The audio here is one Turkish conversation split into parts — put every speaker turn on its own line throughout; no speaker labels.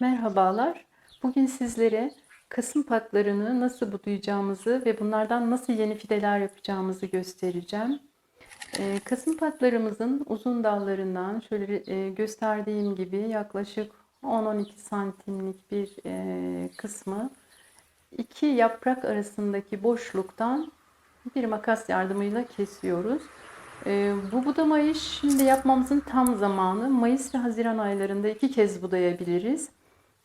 Merhabalar. Bugün sizlere kasım patlarını nasıl budayacağımızı ve bunlardan nasıl yeni fideler yapacağımızı göstereceğim. Ee, kasım patlarımızın uzun dallarından şöyle e, gösterdiğim gibi yaklaşık 10-12 santimlik bir e, kısmı iki yaprak arasındaki boşluktan bir makas yardımıyla kesiyoruz. Ee, bu budamayı şimdi yapmamızın tam zamanı. Mayıs ve Haziran aylarında iki kez budayabiliriz.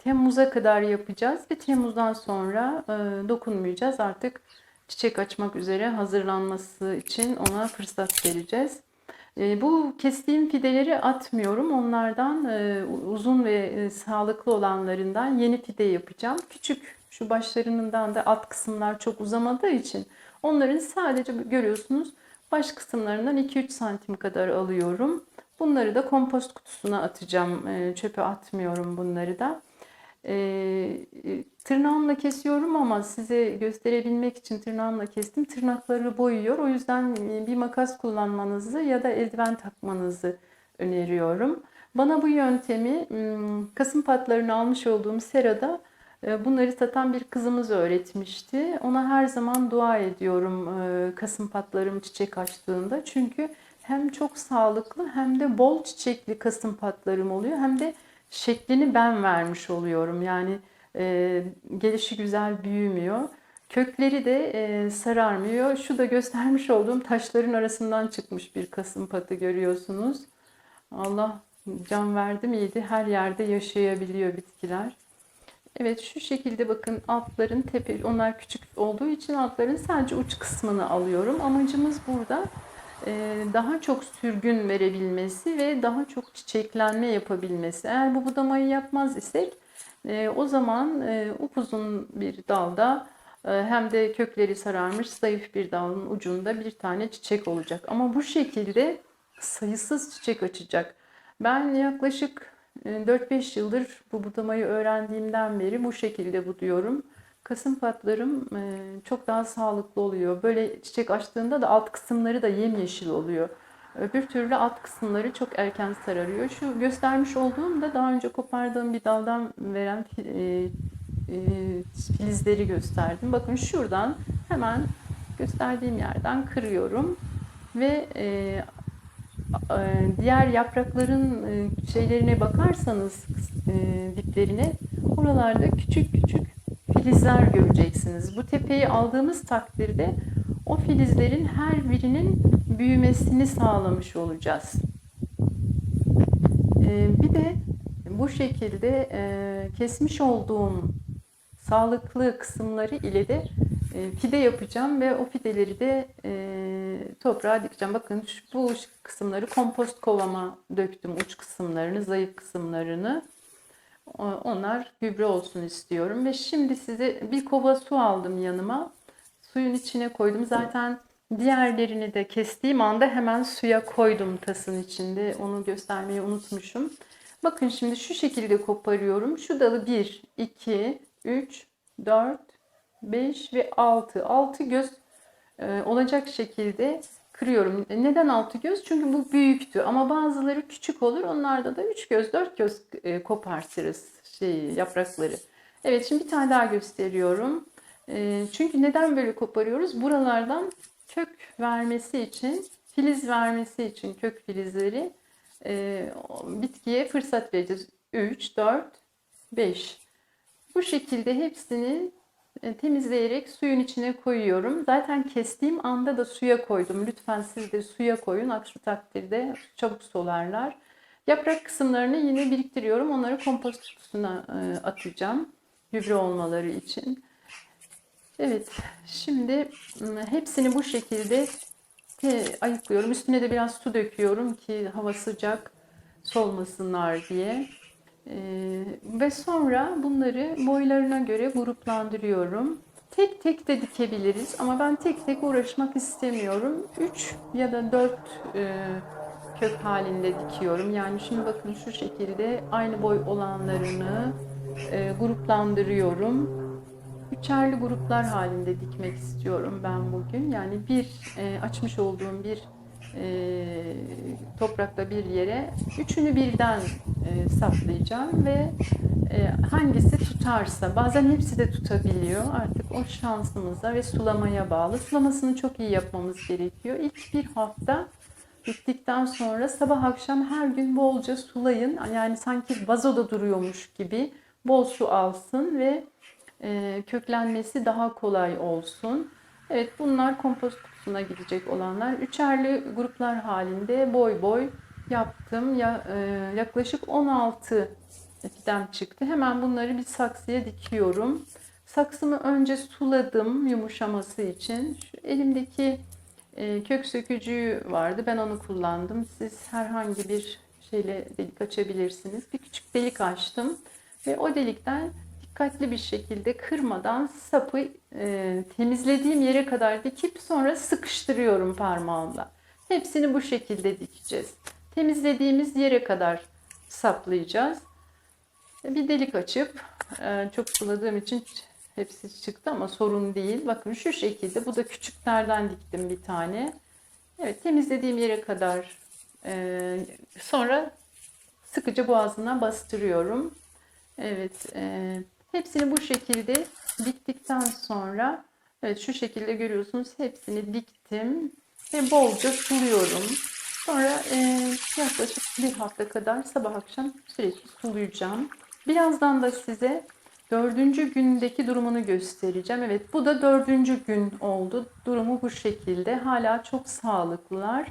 Temmuz'a kadar yapacağız ve Temmuz'dan sonra e, dokunmayacağız. Artık çiçek açmak üzere hazırlanması için ona fırsat vereceğiz. E, bu kestiğim fideleri atmıyorum. Onlardan e, uzun ve e, sağlıklı olanlarından yeni fide yapacağım. Küçük şu başlarından da alt kısımlar çok uzamadığı için onların sadece görüyorsunuz baş kısımlarından 2-3 santim kadar alıyorum. Bunları da kompost kutusuna atacağım. E, çöpe atmıyorum bunları da. E, e, tırnağımla kesiyorum ama size gösterebilmek için tırnağımla kestim. Tırnakları boyuyor. O yüzden e, bir makas kullanmanızı ya da eldiven takmanızı öneriyorum. Bana bu yöntemi kasım patlarını almış olduğum serada e, bunları satan bir kızımız öğretmişti. Ona her zaman dua ediyorum e, kasım patlarım çiçek açtığında. Çünkü hem çok sağlıklı hem de bol çiçekli kasım patlarım oluyor. Hem de şeklini ben vermiş oluyorum. Yani e, gelişi güzel büyümüyor. Kökleri de e, sararmıyor. Şu da göstermiş olduğum taşların arasından çıkmış bir kasım patı görüyorsunuz. Allah can verdi miydi? Her yerde yaşayabiliyor bitkiler. Evet şu şekilde bakın altların tepe onlar küçük olduğu için altların sadece uç kısmını alıyorum. Amacımız burada daha çok sürgün verebilmesi ve daha çok çiçeklenme yapabilmesi. Eğer bu budamayı yapmaz isek e, o zaman e, upuzun bir dalda hem de kökleri sararmış zayıf bir dalın ucunda bir tane çiçek olacak. Ama bu şekilde sayısız çiçek açacak. Ben yaklaşık 4-5 yıldır bu budamayı öğrendiğimden beri bu şekilde buduyorum. Kasım patlarım çok daha sağlıklı oluyor. Böyle çiçek açtığında da alt kısımları da yemyeşil oluyor. Öbür türlü alt kısımları çok erken sararıyor. Şu göstermiş olduğum da daha önce kopardığım bir daldan veren filizleri gösterdim. Bakın şuradan hemen gösterdiğim yerden kırıyorum ve diğer yaprakların şeylerine bakarsanız diplerine oralarda küçük küçük filizler göreceksiniz. Bu tepeyi aldığımız takdirde o filizlerin her birinin büyümesini sağlamış olacağız. Bir de bu şekilde kesmiş olduğum sağlıklı kısımları ile de fide yapacağım ve o fideleri de toprağa dikeceğim. Bakın bu kısımları kompost kovama döktüm uç kısımlarını, zayıf kısımlarını. Onlar gübre olsun istiyorum. Ve şimdi size bir kova su aldım yanıma. Suyun içine koydum. Zaten diğerlerini de kestiğim anda hemen suya koydum tasın içinde. Onu göstermeyi unutmuşum. Bakın şimdi şu şekilde koparıyorum. Şu dalı 1, 2, 3, 4, 5 ve 6. 6 göz e, olacak şekilde kırıyorum. E, neden altı göz? Çünkü bu büyüktü ama bazıları küçük olur. Onlarda da üç göz, dört göz e, kopartırız şey, yaprakları. Evet şimdi bir tane daha gösteriyorum. Çünkü neden böyle koparıyoruz? Buralardan kök vermesi için, filiz vermesi için kök filizleri bitkiye fırsat vereceğiz. 3, 4, 5. Bu şekilde hepsini e, temizleyerek suyun içine koyuyorum. Zaten kestiğim anda da suya koydum. Lütfen siz de suya koyun. Aksi takdirde çabuk solarlar. Yaprak kısımlarını yine biriktiriyorum. Onları kompost kutusuna e, atacağım. Gübre olmaları için. Evet. Şimdi hepsini bu şekilde ayıklıyorum. Üstüne de biraz su döküyorum ki hava sıcak solmasınlar diye. Ee, ve sonra bunları boylarına göre gruplandırıyorum. Tek tek de dikebiliriz ama ben tek tek uğraşmak istemiyorum. 3 ya da 4 e, kök halinde dikiyorum. Yani şimdi bakın şu şekilde aynı boy olanlarını e, gruplandırıyorum. Üçerli gruplar halinde dikmek istiyorum ben bugün. Yani bir e, açmış olduğum bir e, toprakta bir yere üçünü birden e, saplayacağım ve e, hangisi tutarsa bazen hepsi de tutabiliyor. Artık o şansımıza ve sulamaya bağlı. Sulamasını çok iyi yapmamız gerekiyor. İlk bir hafta bittikten sonra sabah akşam her gün bolca sulayın. Yani sanki vazoda duruyormuş gibi bol su alsın ve e, köklenmesi daha kolay olsun. Evet bunlar kompost kutusuna gidecek olanlar. Üçerli gruplar halinde boy boy yaptım. Ya, e, yaklaşık 16 fidem çıktı. Hemen bunları bir saksıya dikiyorum. Saksımı önce suladım yumuşaması için. Şu elimdeki e, kök sökücü vardı. Ben onu kullandım. Siz herhangi bir şeyle delik açabilirsiniz. Bir küçük delik açtım ve o delikten dikkatli bir şekilde kırmadan sapı e, temizlediğim yere kadar dikip sonra sıkıştırıyorum parmağımla. Hepsini bu şekilde dikeceğiz. Temizlediğimiz yere kadar saplayacağız. Bir delik açıp e, çok suladığım için hepsi çıktı ama sorun değil. Bakın şu şekilde bu da küçüklerden diktim bir tane. Evet temizlediğim yere kadar e, sonra sıkıca boğazına bastırıyorum. Evet e, hepsini bu şekilde diktikten sonra evet şu şekilde görüyorsunuz hepsini diktim ve bolca suluyorum. Sonra e, yaklaşık bir hafta kadar sabah akşam sürekli sulayacağım. Birazdan da size dördüncü gündeki durumunu göstereceğim. Evet bu da dördüncü gün oldu. Durumu bu şekilde. Hala çok sağlıklılar.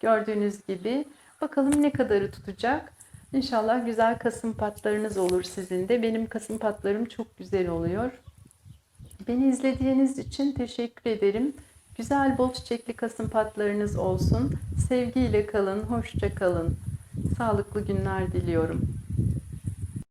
Gördüğünüz gibi. Bakalım ne kadarı tutacak. İnşallah güzel kasım patlarınız olur sizin de. Benim kasım patlarım çok güzel oluyor. Beni izlediğiniz için teşekkür ederim. Güzel bol çiçekli kasım patlarınız olsun. Sevgiyle kalın, hoşça kalın. Sağlıklı günler diliyorum.